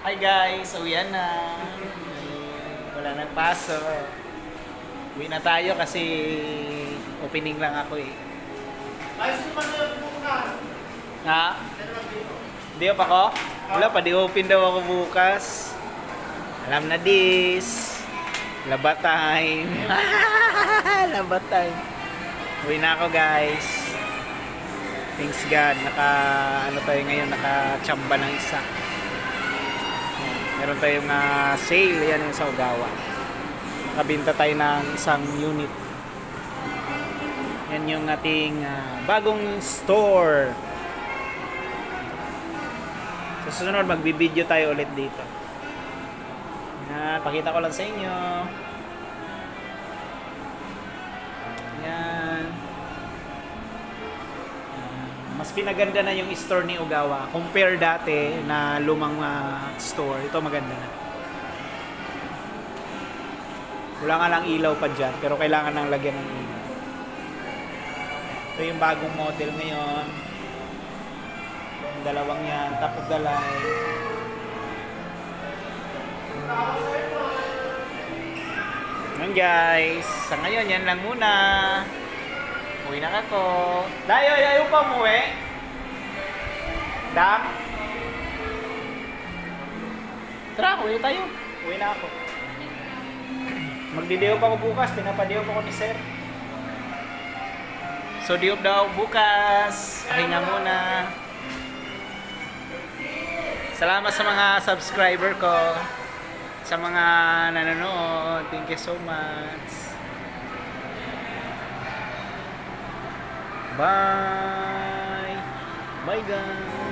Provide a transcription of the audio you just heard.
Hi guys, uwian na. Wala nagpasok. Uwi na tayo kasi opening lang ako eh. Ayos naman na yung bukas. Ha? Di pa ako? Wala pa, di open daw ako bukas. Alam na this. Laba time. Laba time. Uwi na ako guys. Thanks God. Naka, ano tayo ngayon, naka-chamba ng isa. Meron tayong ah, sale. Yan yung sa Ugawa. Nakabinta tayo ng isang unit. Yan yung ating ah, bagong store. Sa susunod, magbibideo tayo ulit dito. Yan, pakita ko lang sa inyo. Pinaganda na yung store ni Ugawa. Compare dati na lumang ah, store. Ito maganda na. Wala nga lang ilaw pa dyan, pero kailangan nang lagyan ng ilaw. Ito yung bagong model ngayon. Yung dalawang yan, top of the line. Yan guys, sa ngayon yan lang muna. Uwi na ako. Dayo, ayaw pa umuwi. Dam? Tara, uwi tayo. Uwi na ako. Magdidiyo pa ako bukas, pinapadiyo pa ako ni Sir. So, diop daw bukas. Pahinga muna. Salamat sa mga subscriber ko. Sa mga nanonood. Thank you so much. Bye! Bye guys!